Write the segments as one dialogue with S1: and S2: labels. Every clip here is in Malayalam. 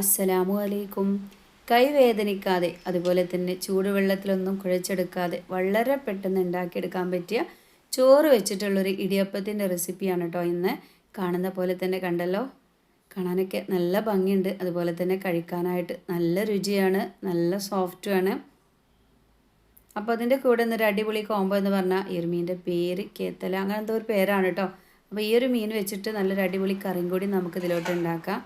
S1: അസ്സലാമു അലൈക്കും. കൈവേദനിക്കാതെ അതുപോലെ തന്നെ ചൂടുവെള്ളത്തിലൊന്നും കുഴച്ചെടുക്കാതെ വളരെ പെട്ടെന്ന് ഉണ്ടാക്കിയെടുക്കാൻ പറ്റിയ ചോറ് വെച്ചിട്ടുള്ളൊരു ഇടിയപ്പത്തിന്റെ റെസിപ്പിയാണ് കേട്ടോ ഇന്ന് കാണുന്ന പോലെ തന്നെ കണ്ടല്ലോ. കാണാനൊക്കെ നല്ല ഭംഗിയുണ്ട്. അതുപോലെ തന്നെ കഴിക്കാനായിട്ട് നല്ല രുചിയാണ് നല്ല സോഫ്റ്റുമാണ്. അപ്പോൾ അതിന്റെ കൂടെ ഇന്നൊരു അടിപൊളി കോംബോ എന്ന് പറഞ്ഞാൽ ഈ ഒരു മീനിന്റെ പേര് കേത്തല. അങ്ങനത്തെ ഒരു പേരാണ് കേട്ടോ അപ്പോൾ ഈ ഒരു മീൻ വെച്ചിട്ട് നല്ലൊരു അടിപൊളി കറിയും കൂടി നമുക്ക് ഇതിലോട്ട് ഉണ്ടാക്കാം.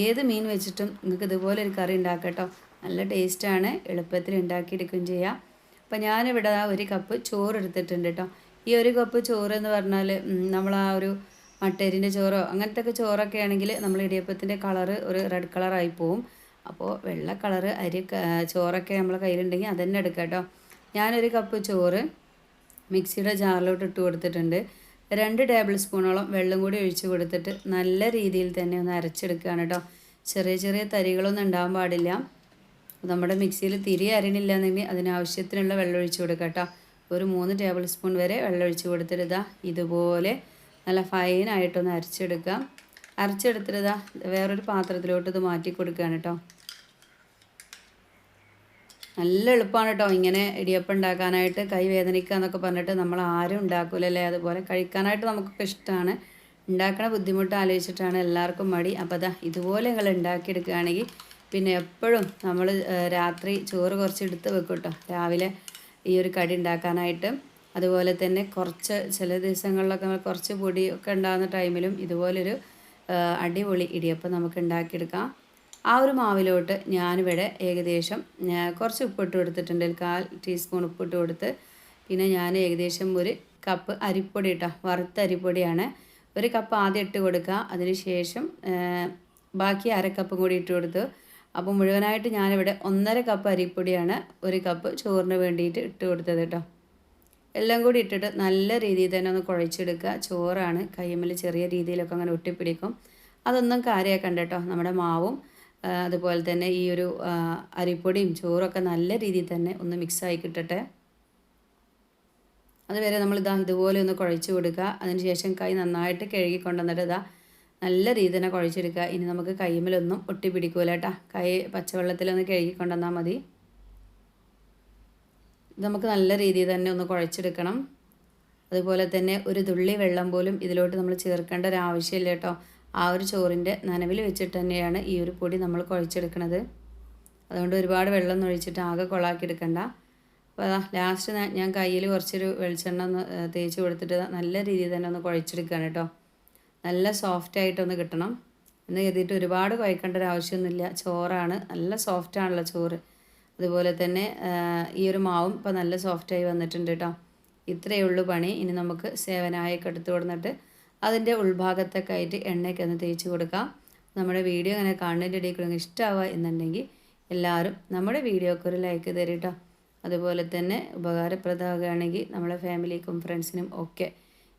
S1: ഏത് മീൻ വെച്ചിട്ടും നിങ്ങൾക്ക് ഇതുപോലെ ഒരു കറി ഉണ്ടാക്കാം കേട്ടോ നല്ല ടേസ്റ്റാണ് എളുപ്പത്തിൽ ഉണ്ടാക്കിയെടുക്കുകയും ചെയ്യാം. അപ്പം ഞാനിവിടെ ഒരു കപ്പ് ചോറ് എടുത്തിട്ടുണ്ട് കേട്ടോ ഈ ഒരു കപ്പ് ചോറ് എന്ന് പറഞ്ഞാൽ നമ്മൾ ആ ഒരു മട്ടേരിന്റെ ചോറോ അങ്ങനത്തെ ഒക്കെ ചോറൊക്കെ ആണെങ്കിൽ നമ്മൾ ഇടിയപ്പത്തിന്റെ കളറ് ഒരു റെഡ് കളറായി പോവും. അപ്പോൾ വെള്ള കളറ് അരി ചോറൊക്കെ നമ്മളെ കയ്യിലുണ്ടെങ്കിൽ അതന്നെ എടുക്കാം കേട്ടോ ഞാനൊരു കപ്പ് ചോറ് മിക്സിയുടെ ജാറിലോട്ട് ഇട്ട് കൊടുത്തിട്ടുണ്ട്. രണ്ട് ടേബിൾ സ്പൂണോളം വെള്ളം കൂടി ഒഴിച്ച് കൊടുത്തിട്ട് നല്ല രീതിയിൽ തന്നെ ഒന്ന് അരച്ചെടുക്കുകയാണ് കേട്ടോ. ചെറിയ ചെറിയ തരികളൊന്നും ഉണ്ടാകാൻ പാടില്ല. നമ്മുടെ മിക്സിയിൽ തിരി അരണില്ല എന്നെങ്കിൽ അതിനാവശ്യത്തിനുള്ള വെള്ളം ഒഴിച്ച് കൊടുക്കുക കേട്ടോ. ഒരു മൂന്ന് ടേബിൾ സ്പൂൺ വരെ വെള്ളം ഒഴിച്ച് കൊടുത്തിട്ട് ഇതാ ഇതുപോലെ നല്ല ഫൈനായിട്ടൊന്ന് അരച്ചെടുക്കുക. അരച്ചെടുത്തിട്ട് ഇതാ വേറൊരു പാത്രത്തിലോട്ട് ഇത് മാറ്റി കൊടുക്കുകയാണ് കേട്ടോ. നല്ല എളുപ്പമാണ് കേട്ടോ ഇങ്ങനെ ഇടിയപ്പം ഉണ്ടാക്കാനായിട്ട് കൈ വേദനിക്കുക എന്നൊക്കെ പറഞ്ഞിട്ട് നമ്മൾ ആരും ഉണ്ടാക്കൂലല്ലേ? അതുപോലെ കഴിക്കാനായിട്ട് നമുക്കൊക്കെ ഇഷ്ടമാണ്. ഉണ്ടാക്കണ ബുദ്ധിമുട്ട് ആലോചിച്ചിട്ടാണ് എല്ലാവർക്കും മടി. അപ്പോൾ അതാ ഇതുപോലെ നിങ്ങൾ ഉണ്ടാക്കിയെടുക്കുകയാണെങ്കിൽ പിന്നെ എപ്പോഴും നമ്മൾ രാത്രി ചോറ് കുറച്ച് എടുത്ത് വെക്കും കേട്ടോ രാവിലെ ഈ ഒരു കടി ഉണ്ടാക്കാനായിട്ട്. അതുപോലെ തന്നെ കുറച്ച് ചില ദിവസങ്ങളിലൊക്കെ നമ്മൾ കുറച്ച് പൊടിയൊക്കെ ഉണ്ടാകുന്ന ടൈമിലും ഇതുപോലൊരു അടിപൊളി ഇടിയപ്പം നമുക്ക് ഉണ്ടാക്കിയെടുക്കാം. ആ ഒരു മാവിലോട്ട് ഞാനിവിടെ ഏകദേശം കുറച്ച് ഉപ്പിട്ട് കൊടുത്തിട്ടുണ്ട്. കാൽ ടീസ്പൂൺ ഉപ്പിട്ട് കൊടുത്ത് പിന്നെ ഞാൻ ഏകദേശം ഒരു കപ്പ് അരിപ്പൊടി ഇട്ടോ വറുത്ത അരിപ്പൊടിയാണ്. ഒരു കപ്പ് ആദ്യം ഇട്ട് കൊടുക്കുക. അതിന് ശേഷം ബാക്കി അര കപ്പും കൂടി ഇട്ട് കൊടുത്തു. അപ്പോൾ മുഴുവനായിട്ട് ഞാനിവിടെ ഒന്നര കപ്പ് അരിപ്പൊടിയാണ് ഒരു കപ്പ് ചോറിന് വേണ്ടിയിട്ട് ഇട്ട് കൊടുത്തത് കേട്ടോ. എല്ലാം കൂടി ഇട്ടിട്ട് നല്ല രീതിയിൽ തന്നെ ഒന്ന് കുഴച്ചെടുക്കുക. ചോറാണ് കയ്യമ്മൽ ചെറിയ രീതിയിലൊക്കെ അങ്ങനെ ഒട്ടിപ്പിടിക്കും. അതൊന്നും കാര്യമാക്കണ്ട കേട്ടോ. നമ്മുടെ മാവും അതുപോലെ തന്നെ ഈ ഒരു അരിപ്പൊടിയും ചോറൊക്കെ നല്ല രീതിയിൽ തന്നെ ഒന്ന് മിക്സായി കിട്ടട്ടെ. അതുവരെ നമ്മൾ ഇതാ ഇതുപോലെ ഒന്ന് കുഴച്ച് കൊടുക്കുക. അതിനുശേഷം കൈ നന്നായിട്ട് കഴുകി കൊണ്ടുവന്നിട്ട് ഇതാ നല്ല രീതിയിൽ തന്നെ കുഴച്ചെടുക്കുക. ഇനി നമുക്ക് കൈമലൊന്നും ഒട്ടി പിടിക്കൂല കേട്ടോ. കൈ പച്ചവെള്ളത്തിലൊന്ന് കഴുകി കൊണ്ടുവന്നാൽ മതി. ഇത് നമുക്ക് നല്ല രീതിയിൽ തന്നെ ഒന്ന് കുഴച്ചെടുക്കണം. അതുപോലെ തന്നെ ഒരു തുള്ളി വെള്ളം പോലും ഇതിലോട്ട് നമ്മൾ ചേർക്കേണ്ട ഒരു ആവശ്യമില്ല കേട്ടോ. ആ ഒരു ചോറിന്റെ നനവിൽ വെച്ചിട്ട് തന്നെയാണ് ഈ ഒരു പൊടി നമ്മൾ കുഴച്ചെടുക്കുന്നത് അതുകൊണ്ട് ഒരുപാട് വെള്ളം ഒഴിച്ചിട്ട് ആകെ കൊളാക്കി എടുക്കണ്ട അപ്പോൾ അതാ ലാസ്റ്റ് ഞാൻ കയ്യിൽ കുറച്ചൊരു വെളിച്ചെണ്ണ ഒന്ന് തേച്ച് കൊടുത്തിട്ട് നല്ല രീതിയിൽ തന്നെ ഒന്ന് കുഴച്ചെടുക്കുകയാണ് കേട്ടോ. നല്ല സോഫ്റ്റ് ആയിട്ടൊന്ന് കിട്ടണം. എന്ന് കരുതിയിട്ട് ഒരുപാട് കുഴക്കേണ്ട ഒരു ആവശ്യമൊന്നുമില്ല ചോറാണ് നല്ല സോഫ്റ്റ് ആണല്ലോ ചോറ്. അതുപോലെ തന്നെ ഈ ഒരു മാവും ഇപ്പോൾ നല്ല സോഫ്റ്റായി വന്നിട്ടുണ്ട് കേട്ടോ. ഇത്രയേ ഉള്ളൂ പണി. ഇനി നമുക്ക് സേവനായൊക്കെ എടുത്തു കൊടുത്തിട്ട് അതിന്റെ ഉൾഭാഗത്തൊക്കെ ആയിട്ട് എണ്ണയൊക്കെ ഒന്ന് തേച്ച് കൊടുക്കാം നമ്മുടെ വീഡിയോ അങ്ങനെ കാണുന്നതിന്റെ ഇടയിൽ കൂടെ ഇഷ്ടമാവുക എന്നുണ്ടെങ്കിൽ എല്ലാവരും നമ്മുടെ വീഡിയോക്ക് ഒരു ലൈക്ക് തരും കേട്ടോ അതുപോലെ തന്നെ ഉപകാരപ്രദമാകുകയാണെങ്കിൽ നമ്മളെ ഫാമിലിക്കും ഫ്രണ്ട്സിനും ഒക്കെ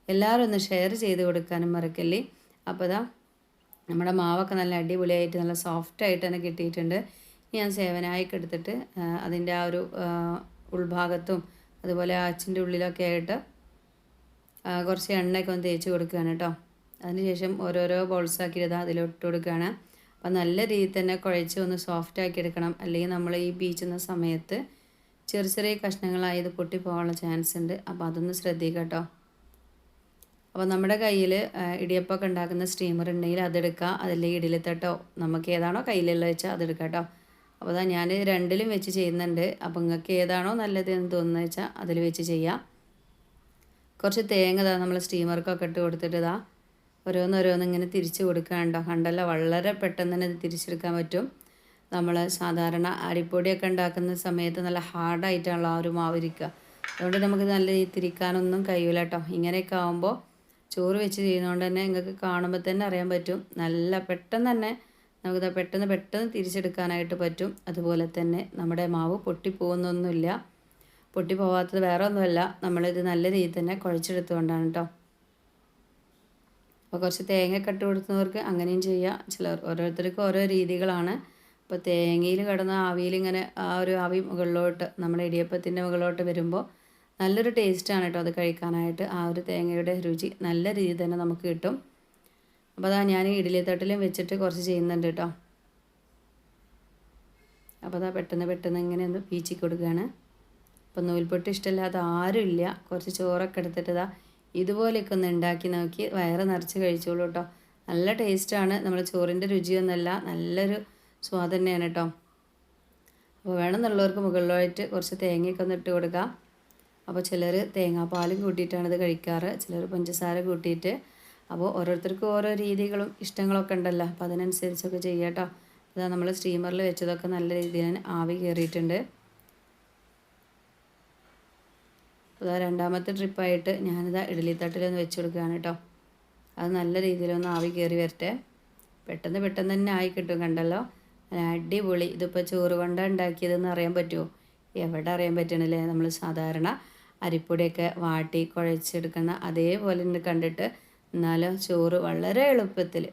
S1: എല്ലാവരും ഒന്ന് ഷെയർ ചെയ്ത് കൊടുക്കാനും മറക്കല്ലേ? അപ്പോൾ അതാ നമ്മുടെ മാവൊക്കെ നല്ല അടിപൊളിയായിട്ട് നല്ല സോഫ്റ്റായിട്ട് തന്നെ കിട്ടിയിട്ടുണ്ട്. ഞാൻ സേവനായൊക്കെ എടുത്തിട്ട് അതിന്റെ ആ ഒരു ഉൾഭാഗത്തും അതുപോലെ ആച്ചിന്റെ ഉള്ളിലൊക്കെ ആയിട്ട് കുറച്ച് എണ്ണയൊക്കെ ഒന്ന് തേച്ച് കൊടുക്കുകയാണ് കേട്ടോ. അതിനുശേഷം ഓരോരോ ബോൾസാക്കിയിട്ട് അതിലോട്ട് കൊടുക്കുകയാണ്. അപ്പം നല്ല രീതിയിൽ തന്നെ കുഴച്ച് ഒന്ന് സോഫ്റ്റ് ആക്കി എടുക്കണം. അല്ലെങ്കിൽ നമ്മൾ ഈ ബീച്ചുന്ന സമയത്ത് ചെറിയ ചെറിയ കഷ്ണങ്ങളായത് പൊട്ടിപ്പോകാനുള്ള ചാൻസ് ഉണ്ട്. അപ്പോൾ അതൊന്ന് ശ്രദ്ധിക്കുക കേട്ടോ. അപ്പോൾ നമ്മുടെ കയ്യിൽ ഇടിയപ്പമൊക്കെ ഉണ്ടാക്കുന്ന സ്റ്റീമർ ഉണ്ടെങ്കിൽ അതെടുക്കുക. അതല്ലെങ്കിൽ ഇഡലിത്തട്ടോ നമുക്ക് ഏതാണോ കയ്യിലുള്ള വെച്ചാൽ അതെടുക്കാം കേട്ടോ. അപ്പോൾ അതാ ഞാൻ രണ്ടിലും വെച്ച് ചെയ്യുന്നുണ്ട്. അപ്പോൾ നിങ്ങൾക്ക് ഏതാണോ നല്ലത് എന്ന് തോന്നുന്നത് വെച്ചാൽ അതിൽ വെച്ച് ചെയ്യാം. കുറച്ച് തേങ്ങ ഇതാ നമ്മൾ സ്റ്റീമർക്കൊക്കെ ഇട്ട് കൊടുത്തിട്ട് ഇതാ ഓരോന്നോരോന്ന് ഇങ്ങനെ തിരിച്ച് കൊടുക്കാനുണ്ടോ കണ്ടല്ല വളരെ പെട്ടെന്ന് തന്നെ ഇത് തിരിച്ചെടുക്കാൻ പറ്റും. നമ്മൾ സാധാരണ അരിപ്പൊടിയൊക്കെ ഉണ്ടാക്കുന്ന സമയത്ത് നല്ല ഹാർഡായിട്ടാണല്ലോ ആ ഒരു മാവ് ഇരിക്കുക. അതുകൊണ്ട് നമുക്ക് നല്ല രീതിയിൽ തിരിക്കാനൊന്നും കഴിയില്ല കേട്ടോ. ഇങ്ങനെയൊക്കെ ആകുമ്പോൾ ചോറ് വെച്ച് ചെയ്യുന്നതുകൊണ്ട് തന്നെ നിങ്ങൾക്ക് കാണുമ്പോൾ തന്നെ അറിയാൻ പറ്റും. നല്ല പെട്ടെന്ന് തന്നെ നമുക്ക് പെട്ടെന്ന് പെട്ടെന്ന് തിരിച്ചെടുക്കാനായിട്ട് പറ്റും. അതുപോലെ തന്നെ നമ്മുടെ മാവ് പൊട്ടിപ്പോകുന്നൊന്നുമില്ല പൊട്ടി പോവാത്തത് വേറെ ഒന്നുമല്ല. നമ്മളിത് നല്ല രീതിയിൽ തന്നെ കുഴച്ചെടുത്തുകൊണ്ടാണ് കേട്ടോ അപ്പോൾ കുറച്ച് തേങ്ങ കട്ട് കൊടുക്കുന്നവർക്ക് അങ്ങനെയും ചെയ്യാം. ചിലർ ഓരോരുത്തർക്കും ഓരോ രീതികളാണ്. അപ്പോൾ തേങ്ങയിൽ കിടന്ന ആവിയിൽ ഇങ്ങനെ ആ ഒരു ആവി മുകളിലോട്ട് നമ്മുടെ ഇടിയപ്പത്തിന്റെ മുകളിലോട്ട് വരുമ്പോൾ നല്ലൊരു ടേസ്റ്റാണ് കേട്ടോ അത് കഴിക്കാനായിട്ട്. ആ ഒരു തേങ്ങയുടെ രുചി നല്ല രീതിയിൽ തന്നെ നമുക്ക് കിട്ടും. അപ്പോൾ അതാ ഞാൻ ഇഡ്ഡലി തട്ടിലും വെച്ചിട്ട് കുറച്ച് ചെയ്യുന്നുണ്ട് കേട്ടോ അപ്പോൾ അതാ പെട്ടെന്ന് പെട്ടെന്ന് ഇങ്ങനെ ഒന്ന് പീച്ചി കൊടുക്കുകയാണ് അപ്പോൾ നൂൽപൊട്ട് ഇഷ്ടമില്ലാത്ത ആരുമില്ല കുറച്ച് ചോറൊക്കെ എടുത്തിട്ട് ഇതാ ഇതുപോലെയൊക്കെ ഒന്ന് ഉണ്ടാക്കി നോക്കി വയറ് നിറച്ച് കഴിച്ചോളൂ കേട്ടോ നല്ല ടേസ്റ്റാണ് നമ്മൾ ചോറിന്റെ രുചിയൊന്നുമല്ല നല്ലൊരു സ്വാദ് തന്നെയാണ് കേട്ടോ അപ്പോൾ വേണമെന്നുള്ളവർക്ക് മുകളിലായിട്ട് കുറച്ച് തേങ്ങയൊക്കെ ഒന്ന് ഇട്ട് കൊടുക്കാം. അപ്പോൾ ചിലർ തേങ്ങാപ്പാലും കൂട്ടിയിട്ടാണ് ഇത് കഴിക്കാറ്. ചിലർ പഞ്ചസാര കൂട്ടിയിട്ട്. അപ്പോൾ ഓരോരുത്തർക്കും ഓരോ രീതികളും ഇഷ്ടങ്ങളൊക്കെ ഉണ്ടല്ലോ. അപ്പോൾ അതിനനുസരിച്ചൊക്കെ ചെയ്യാം കേട്ടോ അതാ നമ്മൾ സ്റ്റീമറിൽ വെച്ചതൊക്കെ നല്ല രീതിയിൽ ആവി കയറിയിട്ടുണ്ട് അതാ രണ്ടാമത്തെ ട്രിപ്പായിട്ട് ഞാനിതാ ഇഡലിത്തട്ടിലൊന്ന് വെച്ച് കൊടുക്കുകയാണ് കേട്ടോ. അത് നല്ല രീതിയിലൊന്ന് ആവി കയറി വരട്ടെ. പെട്ടെന്ന് പെട്ടെന്ന് തന്നെ ആയി കിട്ടും കണ്ടല്ലോ. അടിപൊളി. ഇതിപ്പോൾ ചോറ് കൊണ്ട ഉണ്ടാക്കിയതെന്ന് അറിയാൻ പറ്റുമോ എവിടെ അറിയാൻ പറ്റണില്ലേ? നമ്മൾ സാധാരണ അരിപ്പൊടിയൊക്കെ വാട്ടി കുഴച്ചെടുക്കുന്ന അതേപോലെ തന്നെ കണ്ടിട്ട് എന്നാലും ചോറ് വളരെ എളുപ്പത്തിൽ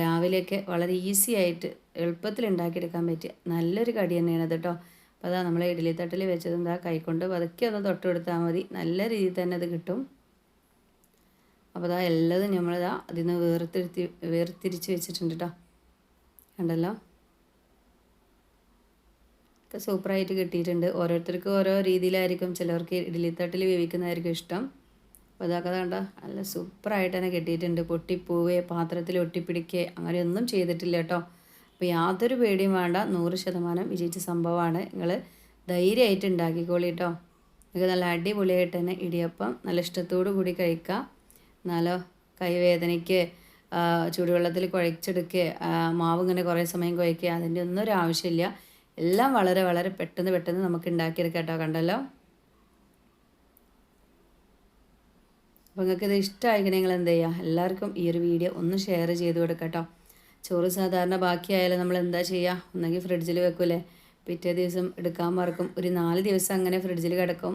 S1: രാവിലെയൊക്കെ വളരെ ഈസി ആയിട്ട് എളുപ്പത്തിൽ ഉണ്ടാക്കിയെടുക്കാൻ പറ്റിയ നല്ലൊരു കടി തന്നെയാണ് കേട്ടോ. അപ്പോൾ അതാ നമ്മൾ ഇഡ്ഡലി തട്ടിൽ വെച്ചത് എന്താ കൈക്കൊണ്ട് പതുക്കെ ഒന്ന് തൊട്ട് കൊടുത്താൽ മതി. നല്ല രീതിയിൽ തന്നെ അത് കിട്ടും. അപ്പോൾ അതാ എല്ലതും നമ്മളിതാ അതിൽ നിന്ന് വേർതിരുത്തി വേർതിരിച്ച് വെച്ചിട്ടുണ്ട് കേട്ടോ കണ്ടല്ലോ? ഒക്കെ സൂപ്പറായിട്ട് കിട്ടിയിട്ടുണ്ട്. ഓരോരുത്തർക്കും ഓരോ രീതിയിലായിരിക്കും. ചിലവർക്ക് ഇഡ്ഡലി തട്ടിൽ വേവിക്കുന്നതായിരിക്കും ഇഷ്ടം. അപ്പോൾ അതൊക്കെ കണ്ട? നല്ല സൂപ്പറായിട്ട് തന്നെ കിട്ടിയിട്ടുണ്ട്. പൊട്ടിപ്പോവേ പാത്രത്തിൽ ഒട്ടിപ്പിടിക്കുക അങ്ങനെയൊന്നും ചെയ്തിട്ടില്ല കേട്ടോ അപ്പോൾ യാതൊരു പേടിയും വേണ്ട. നൂറ് ശതമാനം വിജയിച്ച സംഭവമാണ്. നിങ്ങൾ ധൈര്യമായിട്ട് ഉണ്ടാക്കിക്കോളി കേട്ടോ നിങ്ങൾക്ക് നല്ല അടിപൊളിയായിട്ട് തന്നെ ഇടിയപ്പം നല്ല ഇഷ്ടത്തോടു കൂടി കഴിക്കുക എന്നാലോ കൈവേദനയ്ക്ക് ചൂടുവെള്ളത്തിൽ കുഴച്ചെടുക്കുക മാവ് ഇങ്ങനെ കുറേ സമയം കുഴക്കുക അതിന്റെ ഒന്നും ഒരു ആവശ്യമില്ല. എല്ലാം വളരെ വളരെ പെട്ടെന്ന് പെട്ടെന്ന് നമുക്ക് ഉണ്ടാക്കിയെടുക്കാം കേട്ടോ കണ്ടല്ലോ? അപ്പോൾ നിങ്ങൾക്ക് ഇത് ഇഷ്ടമായിക്കണേ നിങ്ങൾ എന്ത് ചെയ്യുക? എല്ലാവർക്കും ഈ ഒരു വീഡിയോ ഒന്ന് ഷെയർ ചെയ്ത് കൊടുക്കാം കേട്ടോ ചോറ് സാധാരണ ബാക്കിയായാലും നമ്മൾ എന്താ ചെയ്യുക ഒന്നെങ്കിൽ ഫ്രിഡ്ജിൽ വെക്കൂലേ പിറ്റേ ദിവസം എടുക്കാൻ മറക്കും. ഒരു നാല് ദിവസം അങ്ങനെ ഫ്രിഡ്ജിൽ കിടക്കും.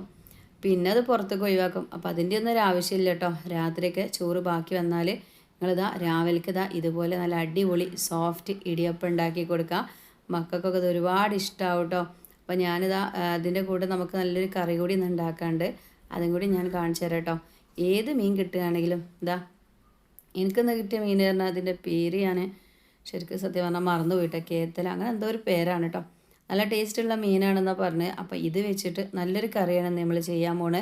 S1: പിന്നെ അത് പുറത്തേക്ക് ഒഴിവാക്കും. അപ്പോൾ അതിന്റെ ഒന്നും ഒരു ആവശ്യമില്ല കേട്ടോ രാത്രിയൊക്കെ ചോറ് ബാക്കി വന്നാൽ നിങ്ങളിതാ രാവിലേക്ക് ഇതാ ഇതുപോലെ നല്ല അടിപൊളി സോഫ്റ്റ് ഇടിയപ്പം ഉണ്ടാക്കി കൊടുക്കുക മക്കൾക്കൊക്കെ ഇത് ഒരുപാട് ഇഷ്ടമാവും കേട്ടോ അപ്പോൾ ഞാനിതാ അതിന്റെ കൂടെ നമുക്ക് നല്ലൊരു കറി കൂടി ഇന്ന് ഉണ്ടാക്കാണ്ട് അതും കൂടി ഞാൻ കാണിച്ചു തരാം കേട്ടോ ഏത് മീൻ കിട്ടുകയാണെങ്കിലും ഇതാ എനിക്കിന്ന് കിട്ടിയ മീൻ പറഞ്ഞാൽ അതിന്റെ പേര് ഞാൻ ശരിക്കും സത്യം പറഞ്ഞാൽ മറന്നു പോയിട്ട് കേത്തൽ അങ്ങനെ എന്തോ ഒരു പേരാണ് കേട്ടോ നല്ല ടേസ്റ്റുള്ള മീനാണെന്നാണ് പറഞ്ഞ്. അപ്പോൾ ഇത് വെച്ചിട്ട് നല്ലൊരു കറിയാണ് നമ്മൾ ചെയ്യാൻ പോണേ.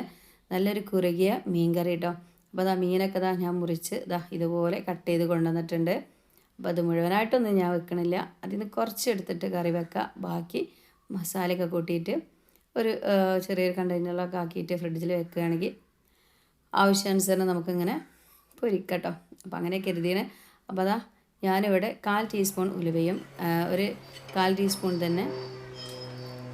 S1: നല്ലൊരു കുറുകിയ മീൻ കറി കേട്ടോ അപ്പോൾ അതാ മീനൊക്കെ ഇതാ ഞാൻ മുറിച്ച് ഇതാ ഇതുപോലെ കട്ട് ചെയ്ത് കൊണ്ടുവന്നിട്ടുണ്ട്. അപ്പോൾ അത് മുഴുവനായിട്ടൊന്നും ഞാൻ വെക്കണില്ല. അതിൽ നിന്ന് കുറച്ച് എടുത്തിട്ട് കറി വെക്കുക ബാക്കി മസാലയൊക്കെ കൂട്ടിയിട്ട് ഒരു ചെറിയൊരു കണ്ടെയ്നറിലൊക്കെ ആക്കിയിട്ട് ഫ്രിഡ്ജിൽ വെക്കുകയാണെങ്കിൽ ആവശ്യാനുസരണം നമുക്കിങ്ങനെ പൊരിക്കട്ടോ അപ്പോൾ അങ്ങനെ കരുതിയാണ്. അപ്പോൾ അതാ ഞാനിവിടെ കാൽ ടീസ്പൂൺ ഉലുവയും ഒരു കാൽ ടീസ്പൂൺ തന്നെ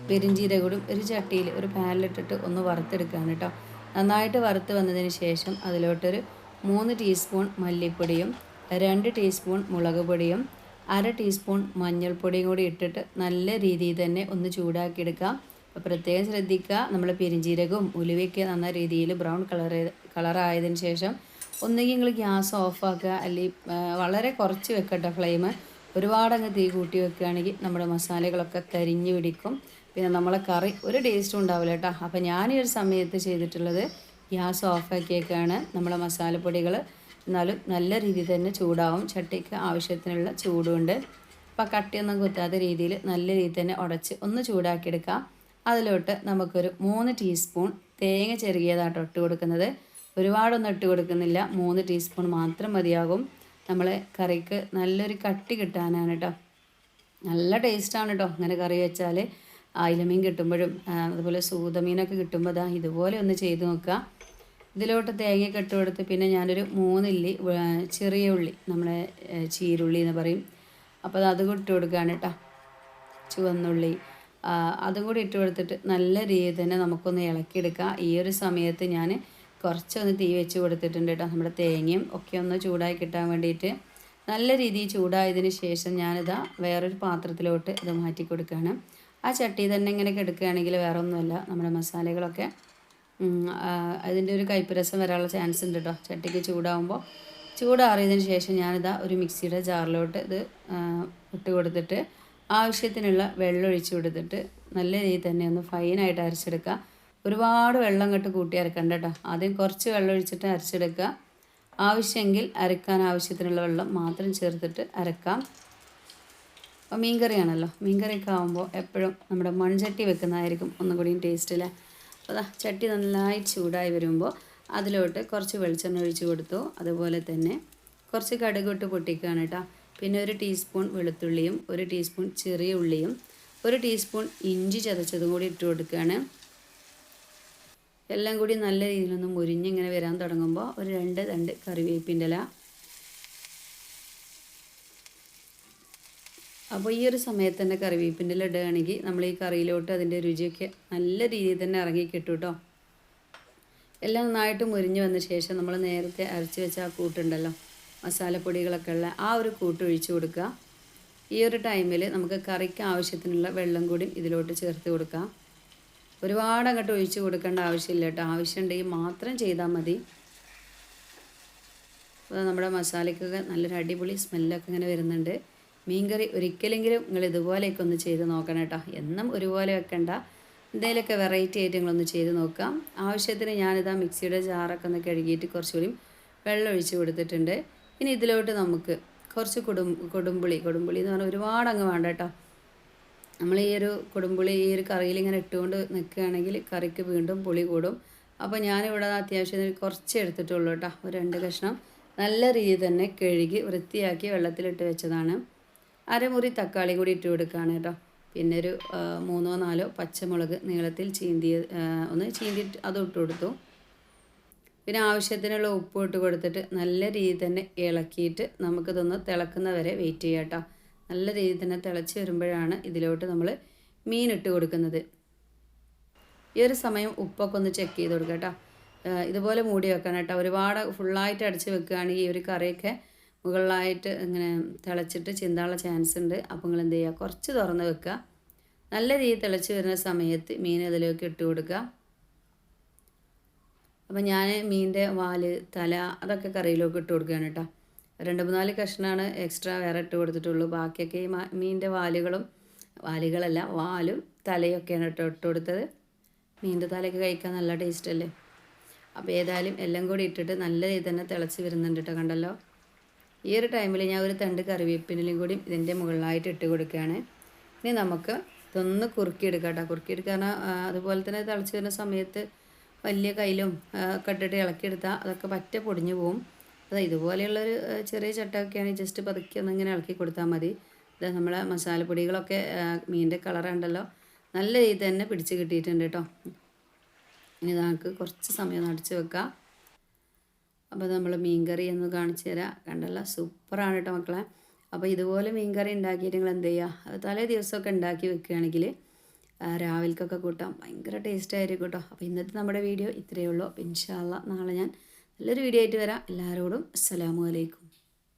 S1: പെരിഞ്ചീരകൂടും ഒരു ചട്ടിയിൽ ഒരു പാനിലിട്ടിട്ട് ഒന്ന് വറുത്തെടുക്കുകയാണ് കേട്ടോ. നന്നായിട്ട് വറുത്ത് വന്നതിന് ശേഷം അതിലോട്ടൊരു മൂന്ന് ടീസ്പൂൺ മല്ലിപ്പൊടിയും രണ്ട് ടീസ്പൂൺ മുളക് പൊടിയും അര ടീസ്പൂൺ മഞ്ഞൾപ്പൊടിയും കൂടി ഇട്ടിട്ട് നല്ല രീതിയിൽ തന്നെ ഒന്ന് ചൂടാക്കിയെടുക്കാം അപ്പോൾ പ്രത്യേകം ശ്രദ്ധിക്കുക നമ്മൾ പെരിഞ്ചീരകവും ഉലുവയൊക്കെ നന്ന രീതിയിൽ ബ്രൗൺ കളർ കളറായതിന് ശേഷം ഒന്നുകിൽ നിങ്ങൾ ഗ്യാസ് ഓഫാക്കുക അല്ലെങ്കിൽ വളരെ കുറച്ച് വെക്കട്ടെ ഫ്ലെയിം ഒരുപാട് അങ്ങ് തീ കൂട്ടി വെക്കുകയാണെങ്കിൽ നമ്മുടെ മസാലകളൊക്കെ കരിഞ്ഞു പിടിക്കും. പിന്നെ നമ്മളെ കറി ഒരു ടേസ്റ്റും ഉണ്ടാവില്ല കേട്ടോ. അപ്പോൾ ഞാൻ ഈ ഒരു സമയത്ത് ചെയ്തിട്ടുള്ളത് ഗ്യാസ് ഓഫാക്കിയൊക്കെയാണ് നമ്മളെ മസാലപ്പൊടികൾ. എന്നാലും നല്ല രീതിയിൽ തന്നെ ചൂടാവും. ചട്ടിക്ക് ആവശ്യത്തിനുള്ള ചൂടുണ്ട്. അപ്പോൾ കട്ടിയൊന്നും കുത്താത്ത രീതിയിൽ നല്ല രീതിയിൽ തന്നെ ഉടച്ച് ഒന്ന് ചൂടാക്കിയെടുക്കാം. അതിലോട്ട് നമുക്കൊരു മൂന്ന് ടീസ്പൂൺ തേങ്ങ ചെറുകിയതാട്ടോ ഇട്ട് കൊടുക്കുന്നത്. ഒരുപാടൊന്നും ഇട്ട് കൊടുക്കുന്നില്ല. മൂന്ന് ടീസ്പൂൺ മാത്രം മതിയാകും. നമ്മളെ കറിക്ക് നല്ലൊരു കട്ടി കിട്ടാനാണ് കേട്ടോ നല്ല ടേസ്റ്റാണ് കേട്ടോ അങ്ങനെ കറി വെച്ചാൽ അയിലമീൻ കിട്ടുമ്പോഴും അതുപോലെ സൂതമീനൊക്കെ കിട്ടുമ്പോൾ അതാ ഇതുപോലെ ഒന്ന് ചെയ്ത് നോക്കുക ഇതിലോട്ട് തേങ്ങയൊക്കെ ഇട്ട് കൊടുത്ത് പിന്നെ ഞാനൊരു മൂന്നില്ലി ചെറിയ ഉള്ളി നമ്മളെ ചീരുള്ളി എന്ന് പറയും. അപ്പോൾ അത് ഇട്ട് കൊടുക്കുകയാണ് കേട്ടോ ചുവന്നുള്ളി അതും കൂടി ഇട്ട് കൊടുത്തിട്ട് നല്ല രീതിയിൽ തന്നെ നമുക്കൊന്ന് ഇളക്കിയെടുക്കാം. ഈ ഒരു സമയത്ത് ഞാൻ കുറച്ചൊന്ന് തീ വെച്ച് കൊടുത്തിട്ടുണ്ട് കേട്ടോ. നമ്മുടെ തേങ്ങയും ഒക്കെ ഒന്ന് ചൂടായി കിട്ടാൻ വേണ്ടിയിട്ട് നല്ല രീതിയിൽ ചൂടായതിന് ശേഷം ഞാനിതാ വേറൊരു പാത്രത്തിലോട്ട് ഇത് മാറ്റി കൊടുക്കുകയാണ്. ആ ചട്ടി തന്നെ ഇങ്ങനെ എടുക്കുകയാണെങ്കിൽ വേറെ ഒന്നുമല്ല നമ്മുടെ മസാലകളൊക്കെ അതിന്റെ ഒരു കയ്പ്പുരസം വരാനുള്ള ചാൻസ് ഉണ്ട് കേട്ടോ. ചട്ടിക്ക് ചൂടാവുമ്പോൾ ചൂടാറിയതിന് ശേഷം ഞാനിതാ ഒരു മിക്സിയുടെ ജാറിലോട്ട് ഇത് ഇട്ട് കൊടുത്തിട്ട് ആവശ്യത്തിനുള്ള വെള്ളം ഒഴിച്ച് കൊടുത്തിട്ട് നല്ല രീതിയിൽ തന്നെ ഒന്ന് ഫൈനായിട്ട് അരച്ചെടുക്കുക. ഒരുപാട് വെള്ളം കെട്ട് കൂട്ടി അരക്കണ്ട കേട്ടോ ആദ്യം കുറച്ച് വെള്ളം ഒഴിച്ചിട്ട് അരച്ചെടുക്കുക. ആവശ്യമെങ്കിൽ അരക്കാൻ ആവശ്യത്തിനുള്ള വെള്ളം മാത്രം ചേർത്തിട്ട് അരക്കാം. അപ്പോൾ മീൻകറിയാണല്ലോ. കറിയാണല്ലോ മീൻ കറിയൊക്കെ ആകുമ്പോൾ എപ്പോഴും നമ്മുടെ മൺചട്ടി വെക്കുന്നതായിരിക്കും ഒന്നും കൂടിയും ടേസ്റ്റ് അല്ലേ അപ്പോൾ ചട്ടി നന്നായി ചൂടായി വരുമ്പോൾ അതിലോട്ട് കുറച്ച് വെളിച്ചെണ്ണ ഒഴിച്ച് കൊടുത്തു. അതുപോലെ തന്നെ കുറച്ച് കടുകിട്ട് പൊട്ടിക്കുകയാണ് കേട്ടോ പിന്നെ ഒരു ടീസ്പൂൺ വെളുത്തുള്ളിയും ഒരു ടീസ്പൂൺ ചെറിയ ഉള്ളിയും ഒരു ടീസ്പൂൺ ഇഞ്ചി ചതച്ചതും കൂടി ഇട്ട് കൊടുക്കുകയാണ്. എല്ലാം കൂടി നല്ല രീതിയിലൊന്ന് മുരിഞ്ഞിങ്ങനെ വരാൻ തുടങ്ങുമ്പോൾ ഒരു രണ്ട് രണ്ട് കറിവേപ്പിന്റെ ഇല. അപ്പോൾ ഈ ഒരു സമയത്ത് തന്നെ കറിവേപ്പിന്റെ ഇല ഇടുകയാണെങ്കിൽ നമ്മൾ ഈ കറിയിലോട്ട് അതിന്റെ രുചിയൊക്കെ നല്ല രീതിയിൽ തന്നെ ഇറങ്ങി കിട്ടും കേട്ടോ. എല്ലാം നന്നായിട്ട് മുരിഞ്ഞ് വന്ന ശേഷം നമ്മൾ നേരത്തെ അരച്ച് വെച്ച ആ കൂട്ടുണ്ടല്ലോ മസാലപ്പൊടികളൊക്കെ ഉള്ള ആ ഒരു കൂട്ട് ഒഴിച്ചു കൊടുക്കുക. ഈ ഒരു ടൈമിൽ നമുക്ക് കറിക്ക് ആവശ്യത്തിനുള്ള വെള്ളം കൂടി ഇതിലോട്ട് ചേർത്ത് കൊടുക്കാം. ഒരുപാട് അങ്ങോട്ട് ഒഴിച്ചു കൊടുക്കേണ്ട ആവശ്യമില്ല കേട്ടോ. ആവശ്യമുണ്ടെങ്കിൽ മാത്രം ചെയ്താൽ മതി. അപ്പോൾ നമ്മുടെ മസാലയ്ക്കൊക്കെ നല്ലൊരു അടിപൊളി സ്മെല്ലൊക്കെ ഇങ്ങനെ വരുന്നുണ്ട്. മീൻകറി ഒരിക്കലെങ്കിലും നിങ്ങൾ ഇതുപോലെയൊക്കെ ഒന്ന് ചെയ്ത് നോക്കണം കേട്ടോ. എന്നും ഒരുപോലെ വെക്കണ്ട. എന്തെങ്കിലുമൊക്കെ വെറൈറ്റി ആയിട്ട് നിങ്ങളൊന്ന് ചെയ്ത് നോക്കാം. ആവശ്യത്തിന് ഞാനിതാ മിക്സിയുടെ ജാറൊക്കെ ഒന്ന് കഴുകിയിട്ട് കുറച്ചുകൂടി വെള്ളം ഒഴിച്ച് കൊടുത്തിട്ടുണ്ട്. ഇനി ഇതിലോട്ട് നമുക്ക് കുറച്ച് കൊടും കൊടുമ്പുളി കൊടുമ്പുളി എന്ന് പറഞ്ഞാൽ ഒരുപാട് അങ്ങ് വേണ്ട കേട്ടോ. നമ്മൾ ഈ ഒരു കൊടുമ്പുളി ഈ ഒരു കറിയിൽ ഇങ്ങനെ ഇട്ടുകൊണ്ട് നിൽക്കുകയാണെങ്കിൽ കറിക്ക് വീണ്ടും പുളി കൂടും. അപ്പോൾ ഞാനിവിടെ അത്യാവശ്യം കുറച്ച് എടുത്തിട്ടുള്ളൂ കേട്ടോ. ഒരു രണ്ട് കഷ്ണം നല്ല രീതിയിൽ തന്നെ കഴുകി വൃത്തിയാക്കി വെള്ളത്തിലിട്ട് വെച്ചതാണ്. അരമുറി തക്കാളി കൂടി ഇട്ട് കൊടുക്കുകയാണ് കേട്ടോ. പിന്നെ ഒരു മൂന്നോ നാലോ പച്ചമുളക് നീളത്തിൽ ചീന്തി ഒന്ന് ചീന്തിട്ട് അത് ഇട്ട് കൊടുത്തു. പിന്നെ ആവശ്യത്തിനുള്ള ഉപ്പ് ഇട്ട് കൊടുത്തിട്ട് നല്ല രീതിയിൽ തന്നെ ഇളക്കിയിട്ട് നമുക്കിതൊന്ന് തിളക്കുന്നവരെ വെയിറ്റ് ചെയ്യാം കേട്ടോ. നല്ല രീതിയിൽ തന്നെ തിളച്ച് വരുമ്പോഴാണ് ഇതിലോട്ട് നമ്മൾ മീൻ ഇട്ട് കൊടുക്കുന്നത്. ഈ ഒരു സമയം ഉപ്പൊക്കെ ഒന്ന് ചെക്ക് ചെയ്ത് കൊടുക്കുക കേട്ടോ. ഇതുപോലെ മൂടി വെക്കണം കേട്ടോ. ഒരുപാട് ഫുള്ളായിട്ട് അടച്ച് വെക്കുകയാണെങ്കിൽ ഈ ഒരു കറിയൊക്കെ മുകളിലായിട്ട് ഇങ്ങനെ തിളച്ചിട്ട് ചിന്താനുള്ള ചാൻസ് ഉണ്ട്. അപ്പോൾ നിങ്ങൾ എന്ത് ചെയ്യുക? കുറച്ച് തുറന്ന് വെക്കുക. നല്ല രീതിയിൽ തിളച്ച് വരുന്ന സമയത്ത് മീൻ അതിലേക്ക് ഇട്ട് കൊടുക്കുക. അപ്പം ഞാൻ മീനിന്റെ വാൽ തല അതൊക്കെ കറിയിലേക്ക് ഇട്ട് കൊടുക്കുകയാണ് കേട്ടോ. രണ്ട് മൂന്നാൽ കഷ്ണമാണ് എക്സ്ട്രാ വേറെ ഇട്ട് കൊടുത്തിട്ടുള്ളൂ. ബാക്കിയൊക്കെ ഈ മീനിന്റെ വാലുകളും വാലുകളല്ല വാലും തലയൊക്കെയാണ് ഇട്ട് ഇട്ട് കൊടുത്തത്. മീന്റെ തലയൊക്കെ കഴിക്കാൻ നല്ല ടേസ്റ്റ് അല്ലേ? അപ്പോൾ ഏതായാലും എല്ലാം കൂടി ഇട്ടിട്ട് നല്ല രീതിയിൽ തന്നെ തിളച്ച് വരുന്നുണ്ട് കേട്ടോ കണ്ടല്ലോ. ഈ ഒരു ടൈമിൽ ഞാൻ ഒരു തണ്ട് കറിവേപ്പിനിലും കൂടി ഇതിന്റെ മുകളിലായിട്ട് ഇട്ട് കൊടുക്കുകയാണ്. ഇനി നമുക്ക് ഇതൊന്ന് കുറുക്കിയെടുക്കാം കേട്ടോ. കുറുക്കിയെടുക്കാൻ അതുപോലെ തന്നെ തിളച്ച് വരുന്ന സമയത്ത് വലിയ കയ്യിലും ഒക്കെ ഇട്ടിട്ട് ഇളക്കിയെടുത്താൽ അതൊക്കെ പറ്റ പൊടിഞ്ഞു പോവും. അത് ഇതുപോലെയുള്ളൊരു ചെറിയ ചട്ടമൊക്കെയാണെങ്കിൽ ജസ്റ്റ് പതുക്കി ഒന്ന് ഇങ്ങനെ ഇളക്കി കൊടുത്താൽ മതി. ഇത് നമ്മളെ മസാലപ്പൊടികളൊക്കെ മീനിന്റെ കളറുണ്ടല്ലോ നല്ല രീതിയിൽ തന്നെ പിടിച്ച് കിട്ടിയിട്ടുണ്ട് കേട്ടോ ഇനി നമുക്ക് കുറച്ച് സമയം അടച്ച് വെക്കാം. അപ്പോൾ നമ്മൾ മീൻകറി എന്ന് കാണിച്ചു തരാം. കണ്ടല്ലോ സൂപ്പറാണ് കേട്ടോ മക്കളെ. അപ്പോൾ ഇതുപോലെ മീൻകറി ഉണ്ടാക്കിയിട്ട് നിങ്ങൾ എന്ത് ചെയ്യുക അത് തലേ ദിവസമൊക്കെ ഉണ്ടാക്കി വെക്കുകയാണെങ്കിൽ രാവിലേക്കൊക്കെ കൂട്ടാം ഭയങ്കര ടേസ്റ്റ് ആയിരിക്കും കേട്ടോ അപ്പോൾ ഇന്നത്തെ നമ്മുടെ വീഡിയോ ഇത്രയേ ഉള്ളൂ. ഇൻഷാല്ല നാളെ ഞാൻ നല്ലൊരു വീഡിയോ ആയിട്ട് വരാം. എല്ലാവരോടും അസ്സലാമു അലൈക്കും.